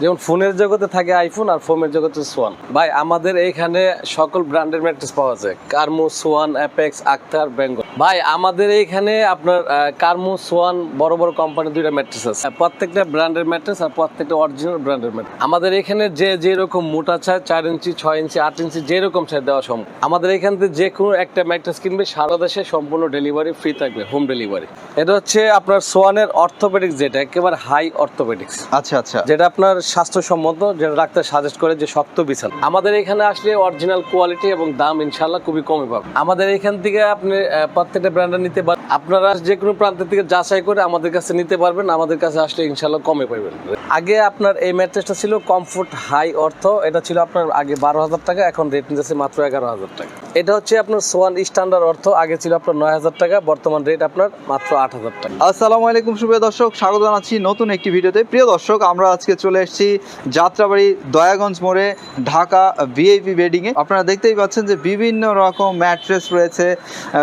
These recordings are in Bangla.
যেমন ফোনের জগতে থাকে আইফোন আর ফোনের জগতে সোয়ান। ভাই আমাদের এইখানে সকল ব্র্যান্ডের ম্যাট্রেস পাওয়া যায়। কার্মো সোয়ান অ্যাপেক্স আক্তার বেঙ্গল। ভাই আমাদের এইখানে আপনার কার্মো সোয়ান বড় বড় কোম্পানির দুইটা ম্যাট্রেস আছে। প্রত্যেকটা ব্র্যান্ডের ম্যাট্রেস আর প্রত্যেকটা অরিজিনাল ব্র্যান্ডের ম্যাট্রেস। আমাদের এখানে যে যেরকম মোটা চায় চার ইঞ্চি ছয় ইঞ্চি আট ইঞ্চি যেরকম চাই দেওয়া সম্ভব। আমাদের এখান থেকে যে কোনো একটা ম্যাট্রেস কিনবে সারা দেশে সম্পূর্ণ ডেলিভারি ফ্রি থাকবে হোম ডেলিভারি এটা হচ্ছে আপনার সোয়ানের অর্থোপেডিক্স যেটা একেবারে হাই অর্থোপেডিক্স আচ্ছা আচ্ছা। যেটা আপনার স্বাস্থ্যসম্মত যেটা ডাক্তার সাজেস্ট করে যে শক্ত বিছানা। আমাদের এখানে আসলে অরিজিনাল কোয়ালিটি এবং দাম ইনশাল্লাহ খুবই কমই পাবেন আমাদের এখান থেকে আপনি প্রত্যেকটা ব্র্যান্ডের নিতে পারেন আপনারা যে কোনো প্রান্তের থেকে যাচাই করে আমাদের কাছে নিতে পারবেন, আমাদের কাছে আসলে ইনশাল্লাহ কমে পাবেন। আগে আপনার এই ম্যাট্রেসটা ছিল কমফোর্ট হাই অর্থ, এটা ছিল আপনার আগে বারো হাজার টাকা, এখন রেট নিতেছে মাত্র এগারো হাজার টাকা। এটা হচ্ছে আপনার সোয়ান স্ট্যান্ডার্ড অর্থ আগে ছিল আপনার নয় হাজার টাকা বর্তমান রেট আপনার মাত্র আট হাজার টাকা। আসসালামু আলাইকুম সুপ্রিয় দর্শক স্বাগত জানাচ্ছি নতুন একটি ভিডিওতে। প্রিয় দর্শক আমরা আজকে চলে এসেছি যাত্রাবাড়ি দয়াগঞ্জ মোড়ে ঢাকা ভিআইপি বেডিংয়ে আপনারা দেখতেই পাচ্ছেন যে বিভিন্ন রকম ম্যাট্রেস রয়েছে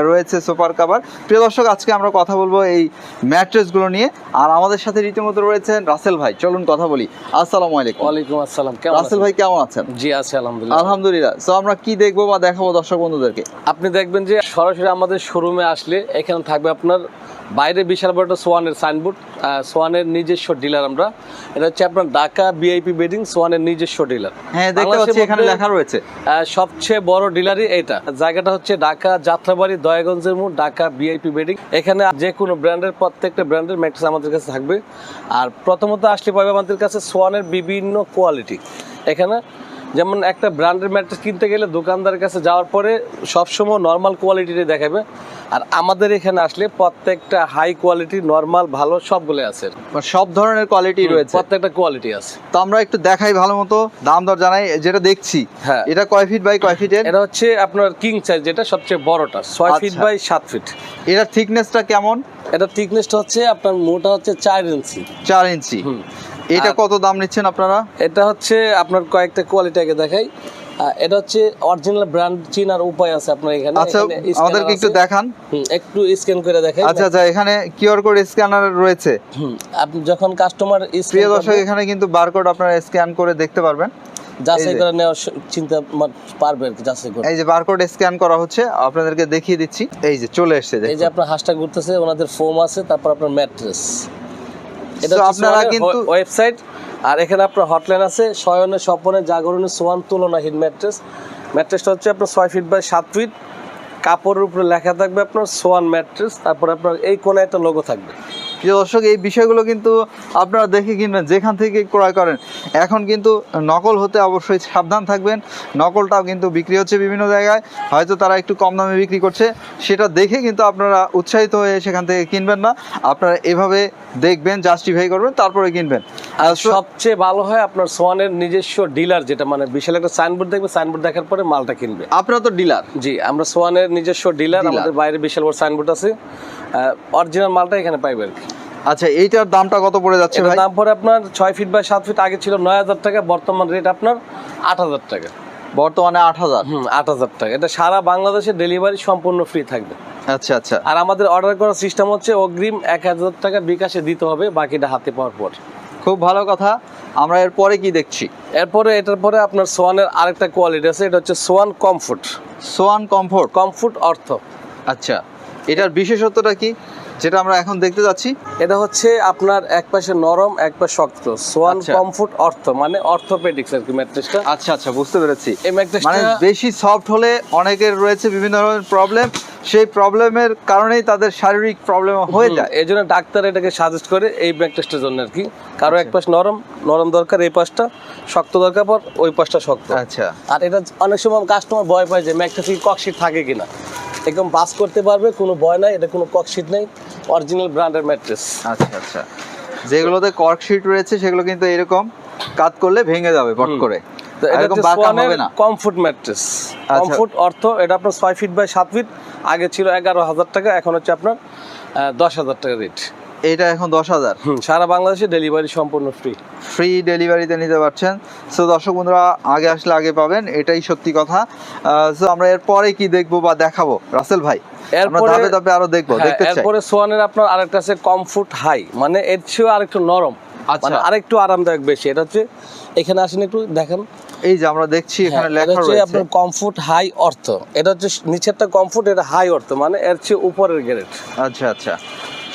রয়েছে সুপার কাভার প্রিয় দর্শক আজকে আমরা কথা বলব এই ম্যাট্রেসগুলো নিয়ে। আর আমাদের সাথে রীতিমতো রয়েছেন রাসেল ভাই। চলুন কথা বলি। আসসালামু আলাইকুম। ওয়ালাইকুম আসসালাম রাসেল ভাই কেমন আছেন? জি আছে আলহামদুলিল্লাহ। আলহামদুলিল্লাহ। তো আমরা কি দেখব বা দেখাবো দর্শক? বন্ধুদেরকে। আপনি দেখবেন যে সরাসরি আমাদের শোরুমে আসলে এখানে থাকবে আপনার বাইরে বিশাল বড় একটা সোয়ানের সাইনবোর্ড সোয়ানের নিজস্ব ডিলার আমরা। এটা হচ্ছে আপনার ঢাকা বিআইপি বেডিং সোয়ানের নিজস্ব ডিলার হ্যাঁ দেখতে পাচ্ছি এখানে লেখা রয়েছে। সবচেয়ে বড় ডিলারই এটা। জায়গাটা হচ্ছে ঢাকা যাত্রাবাড়ি দয়াগঞ্জের মোড় ঢাকা বিআইপি বেডিং এখানে যে কোনো ব্র্যান্ডের প্রত্যেকটা ব্র্যান্ডের ম্যাট্রেস আমাদের কাছে থাকবে। আর প্রথমত আসলে পাবে আমাদের কাছে সোয়ানের বিভিন্ন কোয়ালিটি এখানে যেমন একটা ব্র্যান্ডের ম্যাট্রেস কিনতে গেলে দোকানদারের কাছে যাওয়ার পরে সবসময় নর্মাল কোয়ালিটিতে দেখাবে। আর আমাদের এখানে আসলে প্রত্যেকটা হাই কোয়ালিটি নর্মাল ভালো সবগুলো আছে। মানে সব ধরনের কোয়ালিটি রয়েছে। প্রত্যেকটা কোয়ালিটি আছে। তো আমরা একটু দেখাই ভালো মতো দাম দর জানাই যেটা দেখছি হ্যাঁ। এটা কয় ফিট বাই কয় ফিটের এটা হচ্ছে আপনার কিং সাইজ যেটা সবচেয়ে বড়টা ছয় ফিট আচ্ছা। বাই সাত ফিট এটা থিকনেসটা কেমন? এটা থিকনেসটা হচ্ছে আপনার মোটা হচ্ছে চার ইঞ্চি চার ইঞ্চি। এটা কত দাম নিচ্ছেন আপনারা? এটা হচ্ছে আপনার কয়েকটা কোয়ালিটি আগে দেখাই। এটা হচ্ছে অরিজিনাল ব্র্যান্ড চিনার উপায় আছে আপনার এখানে। আচ্ছা আমাদেরকে একটু দেখান। একটু স্ক্যান করে দেখাই। আচ্ছা আচ্ছা এখানে কিউআর কোড স্ক্যানার রয়েছে। আপনি যখন কাস্টমার প্রিয় দর্শক এখানে কিন্তু বারকোড আপনারা স্ক্যান করে দেখতে পারবেন। যাচাই করে নেওয়ার চিন্তা মা- পারবে আর কি যাচাই করে। এই যে বারকোড স্ক্যান করা হচ্ছে আপনাদেরকে দেখিয়ে দিচ্ছি। এই যে চলে এসেছে এই যে। আপনার হাঁসটা ঘুরতেছে ওনাদের ফোম আছে তারপর আপনার ম্যাট্রেস এটা আপনারা কিন্তু- ওয়েবসাইট আর এখানে আপনার হটলাইন আছে শয়নে স্বপনে জাগরণে সোয়ান তুলনাহীন ম্যাট্রেস ম্যাট্রেসটা হচ্ছে আপনার ছয় ফিট বাই সাত ফিট কাপড়ের উপরে লেখা থাকবে আপনার সোয়ান ম্যাট্রেস তারপরে আপনার এই কোণে একটা লোগো থাকবে। প্রিয় দর্শক এই বিষয়গুলো কিন্তু আপনারা দেখে কিনবেন যেখান থেকে ক্রয় করেন। এখন কিন্তু নকল হতে অবশ্যই সাবধান থাকবেন। নকলটাও কিন্তু বিক্রি হচ্ছে বিভিন্ন জায়গায়। হয়তো তারা একটু কম দামে বিক্রি করছে। সেটা দেখে কিন্তু আপনারা উৎসাহিত হয়ে সেখান থেকে কিনবেন না। আপনারা এভাবে দেখবেন জাস্টিফাই করবেন তারপরে কিনবেন। আর সবচেয়ে ভালো হয় আপনার সোয়ানের নিজস্ব ডিলার যেটা মানে বিশাল একটা সাইনবোর্ড দেখবে সাইনবোর্ড দেখার পরে মালটা কিনবে। আপনারা তো ডিলার। জি আমরা সোয়ানের নিজস্ব ডিলার। আমাদের বাইরে বিশাল বড় সাইনবোর্ড আছে। অরিজিনাল মালটা এখানে পাইবে আর কি। আচ্ছা এইটার দামটা কত পড়ে যাচ্ছে ভাই? দাম পরে আপনার ছয় ফিট বাই সাত ফিট আগে ছিল নয় হাজার টাকা বর্তমান রেট আপনার আট হাজার টাকা। বর্তমানে আট হাজার? হুম আট হাজার টাকা। এটা সারা বাংলাদেশে ডেলিভারি সম্পূর্ণ ফ্রি থাকবে। আচ্ছা আচ্ছা। আর আমাদের অর্ডার করার সিস্টেম হচ্ছে অগ্রিম এক হাজার টাকা বিকাশে দিতে হবে বাকিটা হাতে পাওয়ার পর। খুব ভালো কথা। আমরা এরপরে কি দেখছি? এরপরে এটার পরে আপনার সোয়ানের আরেকটা কোয়ালিটি আছে এটা হচ্ছে swan comfort swan comfort comfort অর্থ। আচ্ছা এটার বিশেষত্বটা কি? যেটা আমরা এখন দেখতে যাচ্ছি এটা হচ্ছে আপনার এক পাশে নরম এক পাশে শক্ত। সোয়ান। কমফোর্ট অর্থ মানে অর্থোপেডিক্স আর কি ম্যাট্রেসটা। আচ্ছা আচ্ছা বুঝতে পেরেছি। এই ম্যাট্রেসটা মানে বেশি সফট হলে অনেকের রয়েছে বিভিন্ন ধরনের প্রবলেম সেই প্রবলেমের কারণেই তাদের শারীরিক প্রবলেম হয়ে যায়। এই জন্য ডাক্তার এটাকে সাজেস্ট করে এই ব্যাকটেস্টের জন্য আর কি কারও এক পাশ নরম নরম দরকার এই পাশটা শক্ত দরকার পর ওই পাশটা শক্ত। আচ্ছা। আর এটা অনেক সময় কাস্টমার ভয় পায় যে ম্যাকটা কি ককশিট থাকে কিনা। একদম পাস করতে পারবে কোনো ভয় নাই এটা কোনো ককশিট নেই অরিজিনাল ব্র্যান্ডের ম্যাট্রেস আচ্ছা আচ্ছা। যেগুলোতে কর্ক শিট রয়েছে সেগুলো কিন্তু এরকম কাত করলে ভেঙে যাবে পট করে। কমফোর্ট ম্যাট্রেস আচ্ছা। কমফোর্ট অর্থ এটা আপনার ছয় ফিট বাই সাত ফিট আগে ছিল এগারো হাজার টাকা এখন হচ্ছে আপনার দশ হাজার টাকা রেট এটা এখন দশ হাজার। সারা বাংলাদেশে ডেলিভারি সম্পূর্ণ ফ্রি ফ্রি ডেলিভারিতে নিতে পারছেন। সো দর্শক বন্ধুরা আগে আসলে আগে পাবেন এটাই সত্যি কথা। সো আমরা এরপরে কি দেখব বা দেখাবো? রাসেল ভাই এরপরে- আরও দেখব হ্যাঁ, এরপরে সোয়ানের আপনার আরেকটা আছে কমফোর্ট হাই মানে এর চেয়েও আরেকটু নরম। মানে আরেকটু আরামদায়ক বেশি। এটা হচ্ছে এখানে আসেন একটু দেখেন। এই যে আমরা দেখছি এখানে হ্যাঁ, এটা লেখা হচ্ছে রয়েছে আপনার কমফোর্ট হাই অর্থ এটা হচ্ছে নিচেরটা কমফোর্ট এটা হাই অর্থ মানে এর চেয়ে উপরের গ্রেড আচ্ছা আচ্ছা।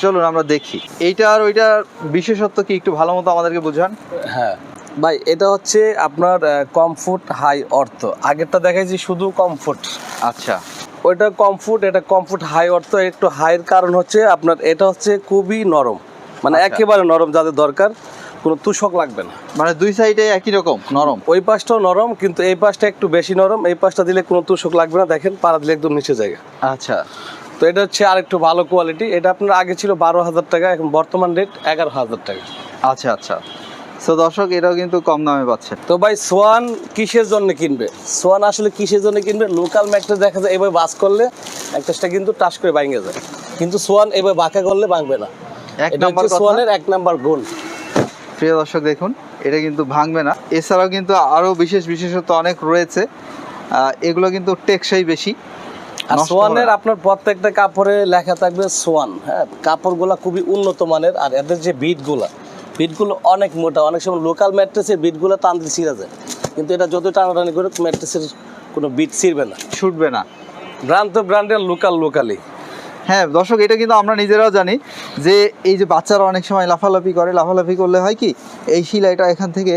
চলুন আমরা দেখি। এইটা আর ওইটার বিশেষত্ব কি? একটু ভালো মতো আমাদেরকে বুঝান। হ্যাঁ। ভাই এটা হচ্ছে আপনার কমফোর্ট হাই অর্থ আগেরটা দেখাইছি শুধু কমফোর্ট আচ্ছা। ওইটা কমফোর্ট এটা কমফোর্ট হাই অর্থ একটু হাইয়ের কারণ হচ্ছে আপনার এটা হচ্ছে খুবই নরম। মানে আচ্ছা। একেবারে নরম যাদের দরকার কোনো তুষক লাগবে না। মানে দুই সাইডে একই রকম নরম? ওই পাশটাও নরম কিন্তু এই পাশটা একটু বেশি নরম এই পাশটা দিলে কোনো তুষক লাগবে না। দেখেন পাড়া দিলে একদম নিচে জায়গা। আচ্ছা। তো এটা হচ্ছে আর একটু ভালো কোয়ালিটি এটা আপনার আগে ছিল বারো হাজার টাকা এখন বর্তমান রেট এগারো হাজার টাকা। আচ্ছা আচ্ছা। তো দর্শক এটাও কিন্তু কম দামে পাচ্ছেন তো ভাই সোয়ান কিসের জন্য কিনবে? সোয়ান আসলে কিসের জন্য কিনবে? লোকাল ম্যাট্রেস দেখা যায় এবার বাস করলে ম্যাট্রেসটা কিন্তু টাচ করে ভাঙে যায়। কিন্তু সোয়ান এবার বাঁকা করলে ভাঙবে না। এক নাম্বার সোয়ানের এক নাম্বার গুণ প্রিয় দর্শক দেখুন এটা কিন্তু ভাঙবে না। এছাড়াও কিন্তু আরও বিশেষ বিশেষত্ব অনেক রয়েছে। এগুলো কিন্তু টেকসই বেশি। আর সোয়ানের আপনার প্রত্যেকটা কাপড়ে লেখা থাকবে সোয়ান। হ্যাঁ কাপড়গুলা খুবই উন্নত মানের। আর এদের যে বিটগুলা বিটগুলো অনেক মোটা। অনেক সময় লোকাল ম্যাট্রেসের বিটগুলো টান দিয়ে ছিঁড়া যায়। কিন্তু এটা যত টানাটানি করে ম্যাট্রেসের কোনো বিট ছিঁড়বে না। ছুটবে না। ব্র্যান্ড তো ব্র্যান্ডের লোকাল লোকালি হ্যাঁ দর্শক, এটা কিন্তু আমরা নিজেরাও জানি যে এই যে বাচ্চারা অনেক সময় লাফালাফি করে, লাফালাফি করলে হয় কি, এই শিলাইটা এখান থেকে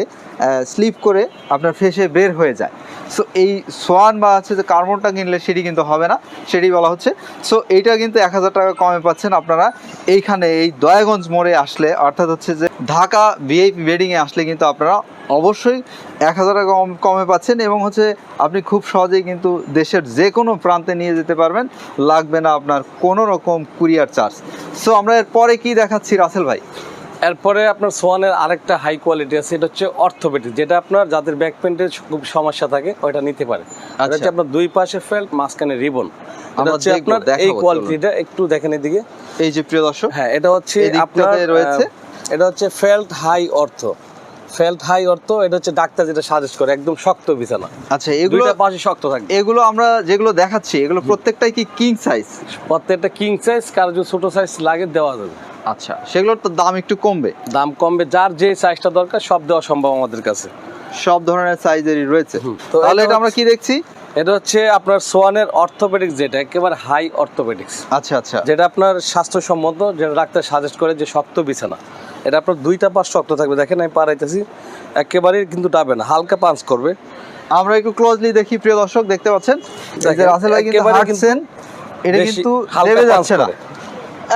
স্লিপ করে আপনার ফেসে বের হয়ে যায়। সো এই সোয়ান বা হচ্ছে যে কার্বনটা কিনলে সেটি কিন্তু হবে না, সেটি বলা হচ্ছে। সো এইটা কিন্তু এক হাজার টাকা কমে পাচ্ছেন আপনারা এইখানে, এই দয়াগঞ্জ মোড়ে আসলে, অর্থাৎ হচ্ছে যে ঢাকা ভিআইপি বেডিংয়ে আসলে কিন্তু আপনারা অবশ্যই এক হাজার টাকা কম, কমে পাচ্ছেন এবং হচ্ছে আপনি খুব সহজেই কিন্তু দেশের যে কোনো প্রান্তে নিয়ে যেতে পারবেন। লাগবে না আপনার কোনো রকম কুরিয়ার চার্জ সো আমরা এরপরে কি দেখাচ্ছি রাসেল ভাই? এরপরে আপনার সোয়ানের আরেকটা হাই কোয়ালিটি আছে এটা হচ্ছে অর্থোপেডিক যেটা আপনার যাদের ব্যাক পেন্টের খুব সমস্যা থাকে ওইটা নিতে পারে। আচ্ছা। হচ্ছে আপনার দুই পাশে ফেল্ট মাঝখানে রিবন আপনার এই কোয়ালিটিটা একটু দেখেন এদিকে। এই যে প্রিয় দর্শক হ্যাঁ এটা হচ্ছে আপনার রয়েছে? এটা হচ্ছে ফেল্ট হাই অর্থ ফেল্ট হাই অর্থ এটা হচ্ছে ডাক্তার যেটা সাজেস্ট করে একদম শক্ত বিছানা। আচ্ছা এগুলো পাশে শক্ত থাকে এগুলো আমরা যেগুলো দেখাচ্ছি এগুলো প্রত্যেকটাই কি কিং সাইজ প্রত্যেকটা কিং সাইজ কারও যদি ছোট সাইজ লাগে দেওয়া যাবে। আচ্ছা সেগুলোর তো দাম একটু কমবে। দাম কমবে যার যে সাইজটা দরকার সব দেওয়া সম্ভব আমাদের কাছে। সব ধরনের সাইজেরই রয়েছে। তো তাহলে এটা আমরা কি দেখছি? এটা হচ্ছে আপনার সোয়ানের অর্থোপেডিক্স যেটা একেবারে হাই অর্থোপেডিক্স আচ্ছা আচ্ছা। যেটা আপনার স্বাস্থ্যসম্মত যেটা ডাক্তার সাজেস্ট করে যে শক্ত বিছানা। এটা আপনার দুইটা পাশ শক্ত থাকবে। দেখেন আমি পারাইতেছি একেবারেই কিন্তু ডাবে না হালকা পাঞ্চ করবে। আমরা একটু ক্লোজলি দেখি প্রিয় দর্শক দেখতে পাচ্ছেন? এই যে রাসেল ভাই কিন্তু হাঁটছেন। এটা কিন্তু হালকা যাচ্ছে না।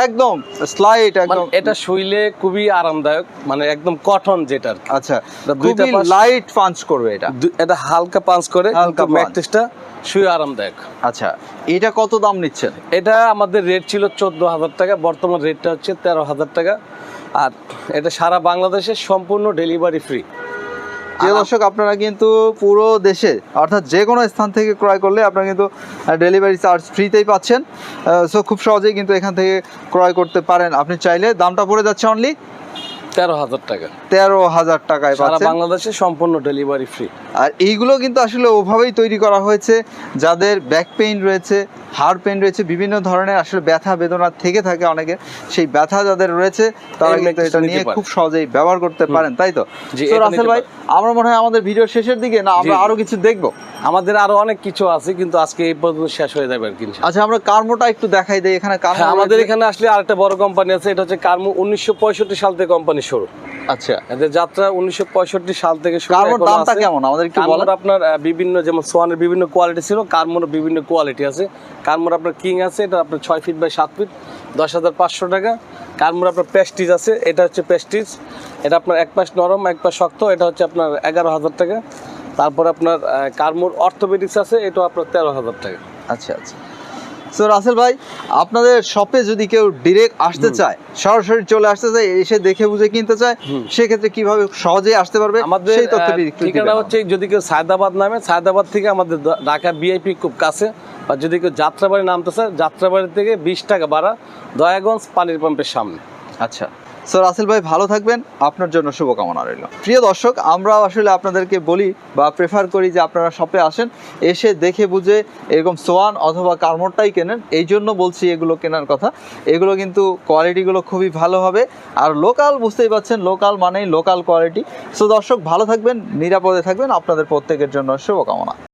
একদম স্লাইড মানে একদম। এটা শুইলে খুবই আরামদায়ক মানে একদম কটন যেটা আচ্ছা দুইটা লাইট পাঞ্চ করবে এটা। এটা হালকা পাঞ্চ করে হালকা ম্যাট্রেসটা শুয়ে আরামদায়ক। আচ্ছা এটা কত দাম নিচ্ছেন? এটা আমাদের রেট ছিল চোদ্দ হাজার টাকা বর্তমান রেটটা হচ্ছে তেরো হাজার টাকা। আর এটা সারা বাংলাদেশে সম্পূর্ণ ডেলিভারি ফ্রি প্রিয় দর্শক, আপনারা কিন্তু পুরো দেশে, অর্থাৎ যে কোনো স্থান থেকে ক্রয় করলে আপনারা কিন্তু ডেলিভারি চার্জ ফ্রিতেই পাচ্ছেন। সো খুব সহজেই কিন্তু এখান থেকে ক্রয় করতে পারেন। আপনি চাইলে দামটা পড়ে যাচ্ছে অনলি তেরো হাজার টাকা। তেরো হাজার টাকায় সারা বাংলাদেশে সম্পূর্ণ ডেলিভারি ফ্রি আর এইগুলো কিন্তু আসলে ওভাবেই তৈরি করা হয়েছে। যাদের ব্যাক পেইন রয়েছে হাড় পেইন রয়েছে বিভিন্ন ধরনের আসলে ব্যথা বেদনা থেকে থাকে অনেকে। সেই ব্যথা যাদের রয়েছে তারা কিন্তু এটা নিয়ে খুব সহজেই ব্যবহার করতে পারেন তাই তো? রাসেল ভাই আমরা মনে হয় আমাদের ভিডিও শেষের দিকে না আমরা। আরও কিছু দেখব? আমাদের আরও অনেক কিছু আছে কিন্তু আজকে এই পর্যন্ত শেষ হয়ে যাবে আর কি আচ্ছা আমরা কার্মোটা একটু দেখাই দেই এখানে কার্মো হ্যাঁ আমাদের এখানে আসলে আরেকটা বড় কোম্পানি আছে এটা হচ্ছে কার্মো উনিশশো পঁয়ষট্টি সাল থেকে কোম্পানি শুরু আচ্ছা। এদের যাত্রা উনিশশো পঁয়ষট্টি সাল থেকে শুরু দামটা কেমন? আমাদের একটু বলেন। আপনার বিভিন্ন যেমন সোয়ানের বিভিন্ন কোয়ালিটি ছিল কার্মোর বিভিন্ন কোয়ালিটি আছে। কার্মোর আপনার কিং আছে এটা আপনার ছয় ফিট বাই সাত ফিট দশ হাজার পাঁচশো টাকা। কার্মোর আপনার পেস্টিজ আছে এটা হচ্ছে পেস্টিজ এটা আপনার এক পাশ নরম এক পাশ শক্ত এটা হচ্ছে আপনার এগারো হাজার টাকা। তারপর আপনার কার্মোর অর্থোপেডিক্স আছে এটা আপনার তেরো হাজার টাকা। আচ্ছা আচ্ছা। সো রাসেল ভাই আপনাদের শপে যদি কেউ ডিরেক্ট আসতে চায় সরাসরি চলে আসতে চায় এসে দেখে বুঝে কিনতে চায় সেক্ষেত্রে কীভাবে সহজে আসতে পারবে? আমাদের সেই তথ্যটি ঠিকানা হচ্ছে যদি কেউ সায়দাবাদ নামে সায়দাবাদ থেকে আমাদের ঢাকা বিআইপি খুব কাছে বা যদি কেউ যাত্রাবাড়ি নামতে চায় যাত্রাবাড়ি থেকে বিশ টাকা বাড়া দয়াগঞ্জ পানির পাম্পের সামনে। আচ্ছা। সো রাসেল ভাই, ভালো থাকবেন। আপনার জন্য শুভকামনা রইল। প্রিয় দর্শক আমরা আসলে আপনাদেরকে বলি বা প্রেফার করি যে আপনারা শপে আসেন, এসে দেখে বুঝে এরকম সোয়ান অথবা কার্মোরটাই কেনেন। এই জন্য বলছি এগুলো কেনার কথা। এগুলো কিন্তু কোয়ালিটিগুলো খুবই ভালো হবে। আর লোকাল বুঝতেই পাচ্ছেন লোকাল মানেই লোকাল কোয়ালিটি সো দর্শক, ভালো থাকবেন, নিরাপদে থাকবেন। আপনাদের প্রত্যেকের জন্য শুভকামনা।